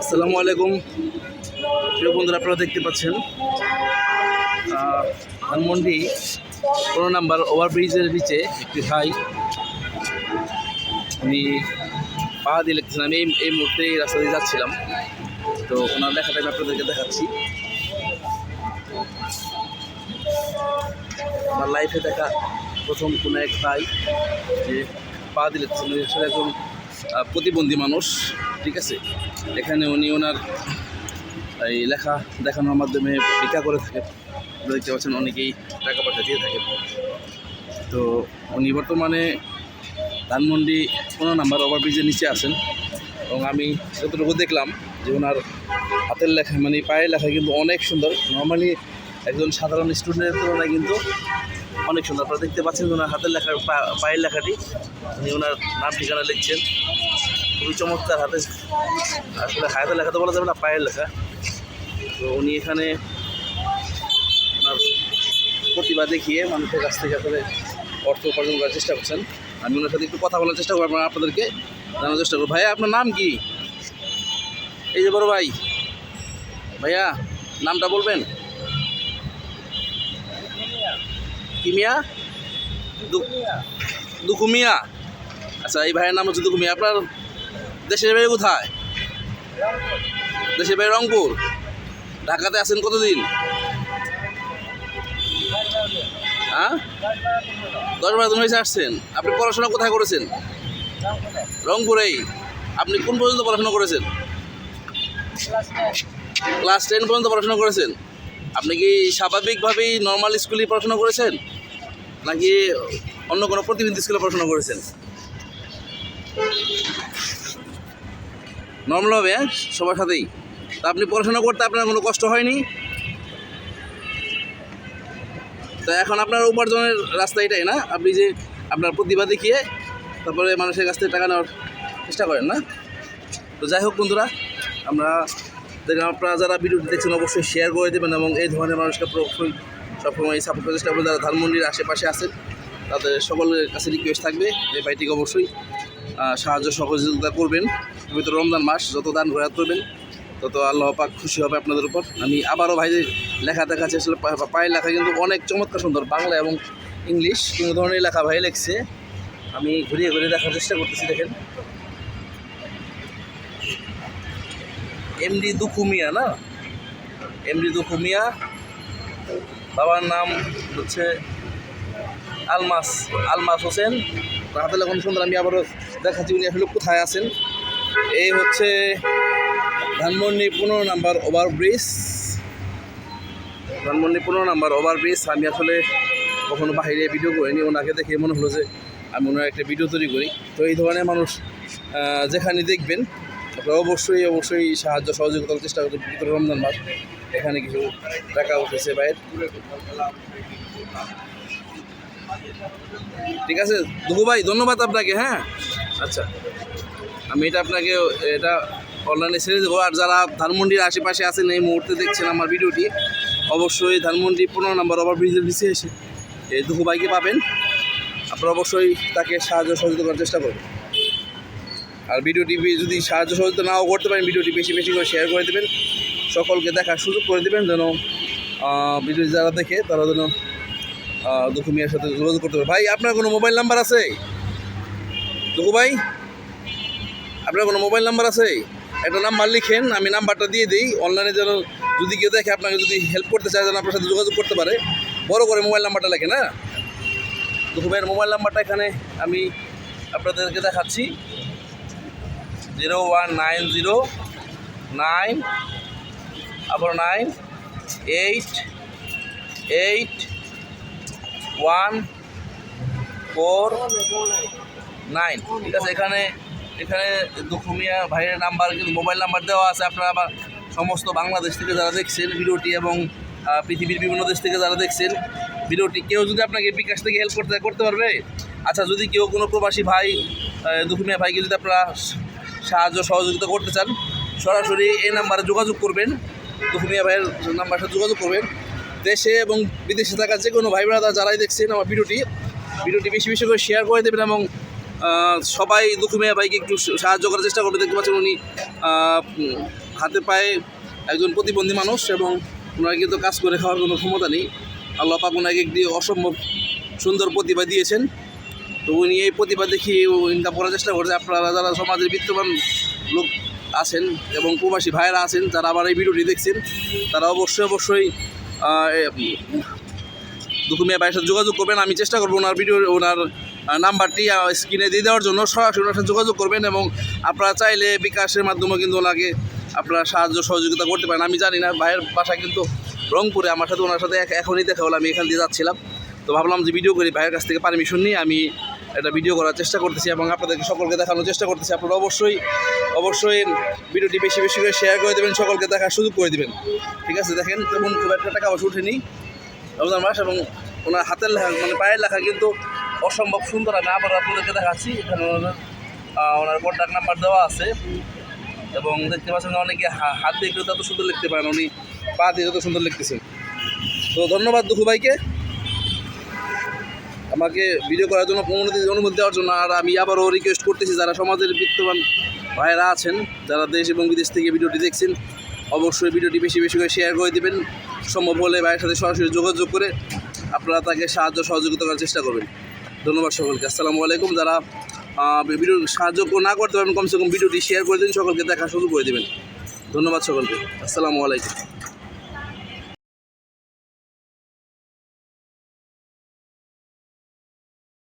আসসালামু আলাইকুম। প্রিয় বন্ধুরা, আপনারা দেখতে পাচ্ছেন ধানমন্ডি পনেরো নাম্বার ওভারব্রিজের নিচে একটি ভাই উনি পা দিয়ে লিখতেছেন আমি এই মুহূর্তে এই রাস্তা দিয়ে যাচ্ছিলাম। তো ওনার দেখাটা আমি আপনাদেরকে দেখাচ্ছি। আমার লাইফে দেখা প্রথম কোনো এক ভাই যে পা দিয়ে আসলে একজন প্রতিবন্ধী মানুষ, ঠিক আছে? এখানে উনি ওনার এই লেখা দেখানোর মাধ্যমে ভিক্ষা করে থাকেন দেখতে পাচ্ছেন অনেকেই টাকা পয়সা দিয়ে থাকেন তো উনি বর্তমানে ধানমন্ডি পনেরো নাম্বার ওভারব্রিজের নিচে আছেন এবং আমি যতটুকু দেখলাম যে ওনার হাতের লেখা মানে পায়ের লেখা কিন্তু অনেক সুন্দর। নর্মালি একজন সাধারণ স্টুডেন্টের তুলনায় কিন্তু অনেক সুন্দর। আপনারা দেখতে পাচ্ছেন ওনার হাতের লেখার পা- পায়ের লেখাটি। উনি ওনার নাম ঠিকানা লিখছেন। খুবই চমৎকার হাতে। আসলে হাতের লেখা তো বলা যাবে না, পায়ের লেখা। তো উনি এখানে ওনার প্রতিভা দেখিয়ে মানুষের কাছ থেকে আসলে অর্থ উপার্জন করার চেষ্টা করছেন। আমি ওনার সাথে একটু কথা বলার চেষ্টা করব, আপনারা- আপনাদেরকে জানার চেষ্টা করব। ভাইয়া, আপনার নাম কি? এই যে বড় ভাই। ভাইয়া, নামটা বলবেন? কি মিয়া দু- দুখু আচ্ছা এই ভাইয়ের নাম হচ্ছে দুখু মিয়া আপনার দেশের বাড়ি কোথায়? দেশের বাড়ি রংপুর। ঢাকাতে আছেন কতদিন? হ্যাঁ? দশ বারো দিন হয়েছে আসছেন। আপনি পড়াশোনা কোথায় করেছেন? রংপুরেই। আপনি কোন পর্যন্ত পড়াশোনা করেছেন? ক্লাস টেন পর্যন্ত পড়াশোনা করেছেন? আপনি কি স্বাভাবিকভাবেই নর্মাল স্কুলে পড়াশোনা করেছেন? নাকি অন্য কোনো প্রতিবন্ধী স্কুলে পড়াশোনা করেছেন? নর্মাল হবে হ্যাঁ? সবার সাথেই। তা আপনি পড়াশোনা করতে আপনার কোনো কষ্ট হয়নি? তো এখন আপনার উপার্জনের রাস্তা এটাই, না? আপনি যে আপনার প্রতিভা দেখিয়ে তারপরে মানুষের কাছ থেকে টাকা নেওয়ার চেষ্টা করেন, না? তো যাই হোক বন্ধুরা, আমরা দেখলাম আপনারা যারা ভিডিওটি দেখছেন, অবশ্যই শেয়ার করে দেবেন এবং এই ধরনের মানুষকে সবসময় সাপোর্ট করার চেষ্টা করবেন। যারা ধানমন্ডির আশেপাশে আছেন, তাদের সকলের কাছে রিকোয়েস্ট থাকবে যে ভাইটিকে অবশ্যই সাহায্য সহযোগিতা করবেন। পবিত্র রমজান মাস, যত দান ঘোরা করবেন তত আল্লাহ পাক খুশি হবে আপনাদের উপর। আমি আবারও ভাইদের লেখা দেখাচ্ছি, আসলে পায়ের লেখা কিন্তু অনেক চমৎকার সুন্দর, বাংলা এবং ইংলিশ। কোনো ধরনের লেখা ভাই লেখছে। আমি ঘুরিয়ে ঘুরিয়ে দেখার চেষ্টা করতেছি, দেখেন। এমডি দুখুমিয়া না? এমডি দুখুমিয়া বাবার নাম হচ্ছে আলমাস আলমাস হোসেন। তার হাতে লেখন সুন্দর আমি আবারও দেখাচ্ছি উনি আসলে কোথায় আছেন। এই হচ্ছে ধানমন্ডি পনেরো নাম্বার ওভারব্রিজ। ধানমন্ডি পনেরো নাম্বার ওভারব্রিজ, আমি আসলে কখনো বাহিরে ভিডিও করিনি, ওনাকে দেখে মনে হলো যে আমি ওনার একটা ভিডিও তৈরি করি। তো এই ধরনের মানুষ যেখানে দেখবেন আপনারা অবশ্যই অবশ্যই সাহায্য সহযোগিতার চেষ্টা করবেন পবিত্র রমজান মাস, এখানে কিছু টাকা উঠেছে বাইরে ঠিক আছে? দুবু ভাই, ধন্যবাদ আপনাকে হ্যাঁ? আচ্ছা আমি এটা আপনাকে, এটা অনলাইনে ছেড়ে দেবো। আর যারা ধানমন্ডির আশেপাশে আছেন, এই মুহূর্তে দেখছেন আমার ভিডিওটি, অবশ্যই ধানমন্ডি পনেরো নম্বর ওভার ব্রিজের নিচে এসে, এই দুঃখ বাইকে পাবেন। আপনারা অবশ্যই তাকে সাহায্য, সহযোগিতা করার চেষ্টা করবেন। আর ভিডিওটি যদি সাহায্য সহযোগিতা নাও করতে পারেন ভিডিওটি বেশি বেশি করে শেয়ার করে দেবেন। সকলকে দেখার সুযোগ করে দেবেন যেন ভিডিও যারা দেখে তারা যেন দুঃখ মিয়ার সাথে যোগাযোগ করতে পারে। ভাই, আপনার কোনো মোবাইল নাম্বার আছে? দুঃখ ভাই, আপনার কোনো মোবাইল নাম্বার আছে? একটা নাম্বার লিখেন, আমি নাম্বারটা দিয়ে দিই। অনলাইনে যেন যদি কেউ দেখে আপনাকে যদি হেল্প করতে চায়, যেন আপনার সাথে যোগাযোগ করতে পারে। বড় করে মোবাইল নাম্বারটা লেখেন না দুঃখ ভাইয়ের মোবাইল নাম্বারটা এখানে আমি আপনাদেরকে দেখাচ্ছি। Zero one nine zero nine আবার nine eight eight one four nine ঠিক আছে, এখানে এখানে দুখুমিয়া ভাইয়ের নাম্বার, কিন্তু মোবাইল নাম্বার দেওয়া আছে। আপনারা আবার সমস্ত বাংলাদেশ থেকে যারা দেখছেন ভিডিওটি এবং পৃথিবীর বিভিন্ন দেশ থেকে যারা দেখছেন ভিডিওটি, কেউ যদি আপনাকে বিকাশ থেকে হেল্প করতে করতে পারবে? আচ্ছা যদি কেউ কোনো প্রবাসী ভাই দুখুমিয়া ভাইকে যদি আপনারা সাহায্য সহযোগিতা করতে চান, সরাসরি এই নাম্বারে যোগাযোগ করবেন। দুখুমিয়া ভাইয়ের নাম্বার সাথে যোগাযোগ করবেন। দেশে এবং বিদেশে থাকা যে কোনো ভাই বোনেরা যারাই দেখছেন আমার ভিডিওটি ভিডিওটি বেশি বেশি করে শেয়ার করে দেবেন এবং সবাই দুঃখমিয়া ভাইকে একটু সাহায্য করার চেষ্টা করবে। দেখতে পাচ্ছেন উনি হাতে পায়ে একজন প্রতিবন্ধী মানুষ এবং ওনার কিন্তু কাজ করে খাওয়ার কোনো ক্ষমতা নেই। আল্লাহ পাক ওনাকে একটি অসম্ভব সুন্দর প্রতিভা দিয়েছেন। তো উনি এই প্রতিভা দেখিয়ে ইনকাম করার চেষ্টা করছে। আপনারা যারা সমাজের বিত্তবান লোক আছেন এবং প্রবাসী ভাইয়েরা আছেন, যারা আমার এই ভিডিওটি দেখছেন, তারা অবশ্যই অবশ্যই দুকুমিয়া ভাইয়ের সাথে যোগাযোগ করবেন। আমি চেষ্টা করব ওনার ভিডিও, ওনার নাম্বারটি স্ক্রিনে দিয়ে দেওয়ার জন্য। সরাসরি ওনার সাথে যোগাযোগ করবেন এবং আপনারা চাইলে বিকাশের মাধ্যমে কিন্তু ওনাকে আপনারা সাহায্য, সহযোগিতা করতে পারেন। আমি জানি না, ভাইয়ের বাসা কিন্তু রংপুরে। আমার সাথে, ওনার সাথে এখনই দেখা হলো। আমি এখান দিয়ে যাচ্ছিলাম। তো ভাবলাম যে ভিডিও করি, ভাইয়ের কাছ থেকে পারমিশন নিয়ে আমি এটা ভিডিও করার চেষ্টা করতেছি এবং আপনাদেরকে সকলকে দেখানোর চেষ্টা করতেছি। আপনারা অবশ্যই অবশ্যই ভিডিওটি বেশি বেশি করে শেয়ার করে দেবেন, সকলকে দেখার সুযোগ করে দেবেন। ঠিক আছে, দেখেন, তেমন খুব একটা টাকা অবশ্য উঠেনি রমজান মাস এবং ওনার হাতের লেখা মানে পায়ের লেখা কিন্তু অসম্ভব সুন্দর আমি আবার আপনাদেরকে দেখাচ্ছি। এখানে ওনার ওনার কন্ট্যাক্ট নাম্বার দেওয়া আছে এবং দেখতে পাচ্ছেন অনেকে হাত দিয়ে কিন্তু এত সুন্দর লিখতে পারেন, উনি পা দিয়ে যত সুন্দর লিখতেছেন। তো ধন্যবাদ দুঃখু ভাইকে। আমাকে ভিডিও করার জন্য অনুমতি অনুমতি দেওয়ার জন্য আর আমি আবারও রিকোয়েস্ট করতেছি যারা সমাজের বিত্তবান ভাইয়েরা আছেন, যারা দেশ এবং বিদেশ থেকে ভিডিওটি দেখছেন, অবশ্যই ভিডিওটি বেশি বেশি করে শেয়ার করে দেবেন। সম্ভব হলে ভাইয়ের সাথে সরাসরি যোগাযোগ করে আপনারা তাকে সাহায্য, সহযোগিতা করার চেষ্টা করবেন। ধন্যবাদ সকলকে। আসসালামু আলাইকুম। যারা ভিডিও সাহায্য না করতে পারবেন, কমসে কম ভিডিওটি শেয়ার করে দিন। সকলকে দেখা সুযোগ করে দেবেন। ধন্যবাদ সকলকে। আসসালামু আলাইকুম।